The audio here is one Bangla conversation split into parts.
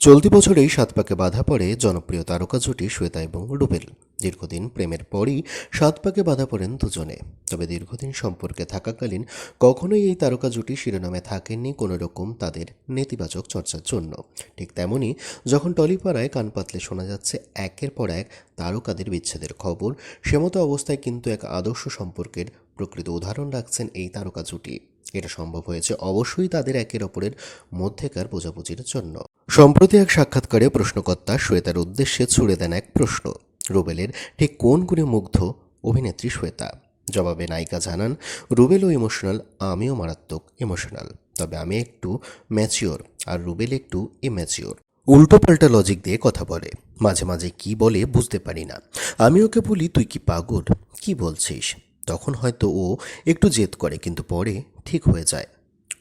চলতি বছরেই সাত পাকে বাধা পড়ে জনপ্রিয় তারকা জুটি শ্বেতা এবং রুবেল। দীর্ঘদিন প্রেমের পরই সাত পাকে বাধা পড়েন দুজনে। তবে দীর্ঘদিন সম্পর্কে থাকাকালীন কখনোই এই তারকা জুটি শিরোনামে থাকেননি কোনো রকম তাদের নেতিবাচক চর্চার জন্য। ঠিক তেমনই যখন টলিপাড়ায় কান পাতলে শোনা যাচ্ছে একের পর এক তারকাদের বিচ্ছেদের খবর সেমতো অবস্থায় কিন্তু এক আদর্শ সম্পর্কের প্রকৃত উদাহরণ রাখছেন এই তারকা জুটি। এটা সম্ভব হয়েছে অবশ্যই তাদের একের অপরের মধ্যেকার বোঝাবুঝির জন্য। সম্প্রতি এক সাক্ষাৎকারে প্রশ্নকর্তা শ্বেতার উদ্দেশ্যে ছুড়ে দেন এক প্রশ্ন। রুবেলের ঠিক কোন গুণে মুগ্ধ অভিনেত্রী শ্বেতা? জবাবে নায়িকা জানান রুবেলও ইমোশনাল, আমিও মারাত্মক ইমোশনাল। তবে আমি একটু ম্যাচিওর আর রুবেল একটু ইম্যাচিওর। উল্টো পাল্টা লজিক দিয়ে কথা বলে। মাঝে মাঝে কি বলে বুঝতে পারি না। আমি ওকে বলি, তুই কি পাগল? কি বলছিস? তখন হয়তো ও একটু জেদ করে, কিন্তু পরে ঠিক হয়ে যায়।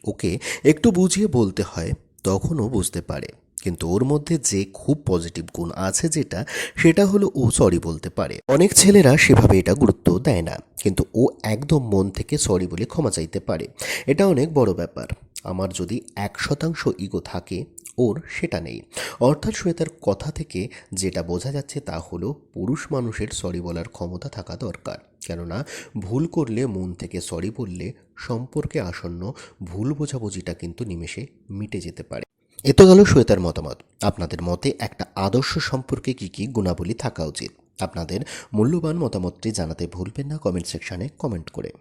ওকে একটু বুঝিয়ে বলতে হয়, তখনও বুঝতে পারে। কিন্তু ওর মধ্যে যে খুব পজিটিভ গুণ আছে যেটা, সেটা হলো ও সরি বলতে পারে। অনেক ছেলেরা সেভাবে এটা গুরুত্ব দেয় না। কিন্তু ও একদম মন থেকে সরি বলে ক্ষমা চাইতে পারে। এটা অনেক বড় ব্যাপার। আমার যদি এক শতাংশ ইগো থাকে, ওর সেটা নেই। অর্থাৎ শ্বেতার কথা থেকে যেটা বোঝা যাচ্ছে তা হলো পুরুষ মানুষের সরি বলার ক্ষমতা থাকা দরকার। কেননা, ভুল করলে, মন থেকে সরি বললে সম্পর্কে আসন্ন ভুল বোঝাবুঝিটা কিন্তু নিমেষে মিটে যেতে পারে। এ তো গেল শ্বেতার মতামত। আপনাদের মতে একটা আদর্শ সম্পর্কে কী কী গুণাবলী থাকা উচিত? আপনাদের মূল্যবান মতামতটি জানাতে ভুলবেন না কমেন্ট সেকশানে কমেন্ট করে।